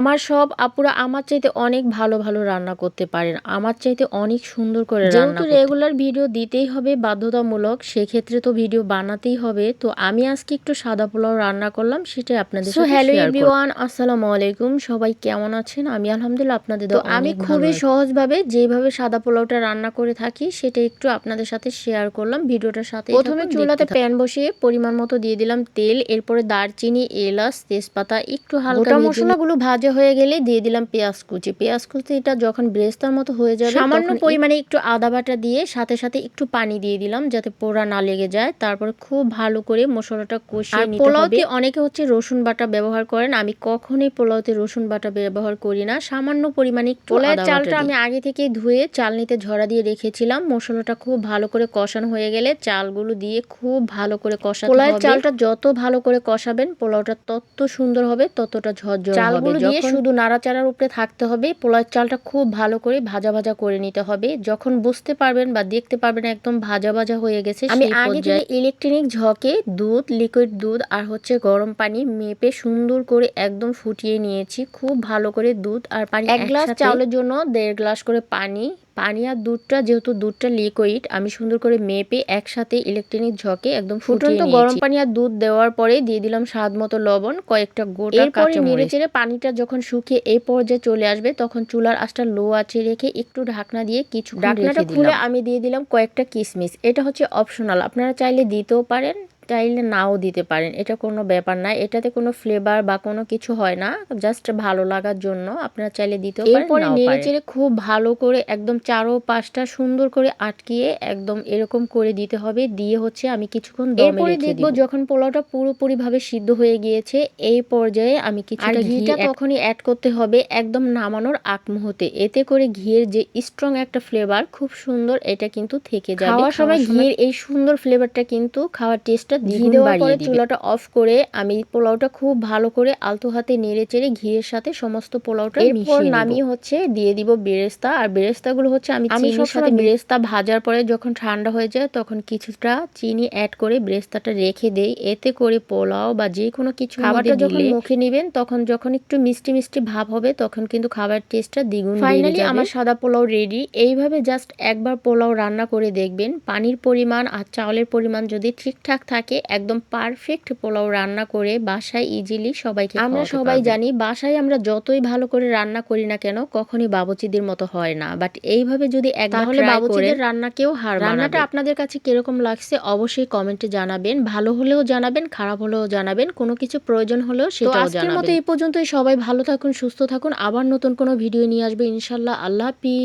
আমার সব আপুরা আমার চাইতে অনেক ভালো ভালো রান্না করতে পারেন। আমার চাইতে অনেক সুন্দর করে রান্না যেহেতু রেগুলার ভিডিও দিতেই হবে বাধ্যতামূলক সেক্ষেত্রে তো ভিডিও বানাতেই হবে। তো আমি আজকে একটু সাদা পোলাও রান্না করলাম সেটাই আপনাদের সাথে হ্যালো এভরিওয়ান আসসালামু আলাইকুম। সবাই কেমন আছেন? আমি আলহামদুলিল্লাহ আপনাদের তো আমি খুবই সহজভাবে যেভাবে সাদা পোলাওটা রান্না করে থাকি সেটা একটু আপনাদের সাথে শেয়ার করলাম। ভিডিওটার সাথে প্রথমে চুলাতে প্যান বসিয়ে পরিমাণ মতো দিয়ে দিলাম তেল এরপরে দারচিনি এলাচ তেজপাতা একটু হালকা মশলাগুলো মশলাগুলো ভাজা হয়ে গেলে দিয়ে দিলাম পেঁয়াজ কুচি। পেঁয়াজ কুচিটা যখন ব্রেস্তার মতো হয়ে যাবে সামান্য পরিমাণে একটু আদা বাটা দিয়ে সাথে সাথে একটু পানি দিয়ে দিলাম যাতে পোড়া না লেগে যায়। তারপর খুব ভালো করে মশলাটা কষিয়ে নিতে হবে। পোলাওতে অনেকে হচ্ছে রসুন বাটা ব্যবহার করেন আমি কখনোই পোলাওতে রসুন বাটা ব্যবহার করি না। সামান্য পরিমাণে পোলাওয়ের চালটা আমি আগে থেকে ধুয়ে চালনিতে ঝরা দিয়ে রেখেছিলাম। মশলাটা খুব ভালো করে কষানো হয়ে গেলে চালগুলো দিয়ে খুব ভালো করে কষাতে পোলাওয়ের হবে। চালটা যত ভালো করে কষাবেন পোলাওটা তত সুন্দর হবে ততটা ঝরঝর হবে। দিয়ে শুধু নাড়াচাড়ার উপরে থাকতে হবে। পোলাওয়ের চালটা খুব ভালো করে ভাজা ভাজা করে নিতে হবে। যখন বুঝতে পারবেন বা দেখতে পারবেন একদম ভাজা ভাজা হয়ে গেছে আমি আগে পর্যায়ে। ইলেকট্রনিক ঝকে দুধ লিকুইড দুধ আর হচ্ছে গরম পানি মেপে সুন্দর করে একদম ফুটিয়ে নিয়েছি। খুব ভালো করে দুধ আর পানি এক গ্লাস চালের চাউলের জন্য দেড় গ্লাস করে পানি পানি আর দুধটা যেহেতু দুধটা লিকুইড আমি সুন্দর করে মেপে একসাথে ইলেকট্রনিক ঝকে একদম ফুটন্ত গরম পানি আর দুধ দেওয়ার পরে দিয়ে দিলাম স্বাদ মতো লবণ কয়েকটা গোটা এরপরে নেড়ে চেড়ে পানিটা যখন শুকিয়ে এই পর্যায়ে চলে আসবে তখন চুলার আঁচটা লো আছে রেখে একটু ঢাকনা দিয়ে কিছু ঢাকনাটা খুলে আমি দিয়ে দিলাম কয়েকটা কিশমিশ এটা হচ্ছে অপশনাল আপনারা চাইলে দিতেও পারেন। চাইলে নাও দিতে পারেন। এটা কোনো ব্যাপার না। এটাতে কোনো ফ্লেভার বা কোনো কিছু হয় না। জাস্ট ভালো লাগার জন্য আপনারা চাইলে দিতেও পারেন এরপরে নাও নেড়ে চেড়ে খুব ভালো করে একদম চারো পাঁচটা সুন্দর করে আটকিয়ে একদম এরকম করে দিতে হবে। দিয়ে হচ্ছে আমি কিছুক্ষণ দমে রেখে দেখব যখন পোলাওটা পুরোপুরি ভাবে সিদ্ধ হয়ে গিয়েছে এই পর্যায়ে আমি কিছুটা ঘিটা ঘিটা তখনই অ্যাড করতে হবে একদম নামানোর আগ মুহূর্তে। এতে করে ঘিয়ের যে স্ট্রং একটা ফ্লেভার খুব সুন্দর এটা কিন্তু থেকে যাবে। খাওয়ার সময় ঘিয়ের এই সুন্দর ফ্লেভারটা কিন্তু খাওয়ার টেস্টটা ঘি দেওয়ার পরে চুলাটা অফ করে আমি পোলাওটা খুব ভালো করে আলতো হাতে নেড়ে চেড়ে ঘিয়ের সাথে সমস্ত পোলাওটা এরপর নামিয়ে হচ্ছে দিয়ে দিব বেরেস্তা। আর বেরেস্তাগুলো হচ্ছে আমি আমি চিনির সাথে বেরেস্তা ভাজার পরে যখন ঠান্ডা হয়ে যায় তখন কিছুটা চিনি অ্যাড করে বেরেস্তাটা রেখে দেই। এতে করে পোলাও বা যে কোনো কিছু খাবারটা যখন মুখে নেবেন তখন যখন একটু মিষ্টি মিষ্টি ভাব হবে তখন কিন্তু খাবার টেস্টটা দ্বিগুণ ফাইনালি আমার সাদা পোলাও রেডি এইভাবে জাস্ট একবার পোলাও রান্না করে দেখবেন। পানির পরিমাণ আর চাউলের পরিমাণ যদি ঠিকঠাক থাকে একদম পারফেক্ট পোলাও রান্না করে বাসায় ইজিলি সবাইকে আমরা সবাই জানি বাসায় আমরা যতই ভালো করে রান্না করি না কেন কখনই বাবুচিদের মতো হয় না। বাট এইভাবে যদি একবার তাহলে বাবুচিদের করেন, রান্নাকেও হার রান্নাটা আপনাদের কাছে কীরকম লাগছে অবশ্যই কমেন্টে জানাবেন। ভালো হলেও জানাবেন খারাপ হলেও জানাবেন কোনো কিছু প্রয়োজন হলেও সেটাও আজকের জানাবেন। মতো এই পর্যন্তই সবাই ভালো থাকুন সুস্থ থাকুন আবার নতুন কোনো ভিডিও নিয়ে আসবে ইনশাল্লাহ আল্লাহ হাফিজ।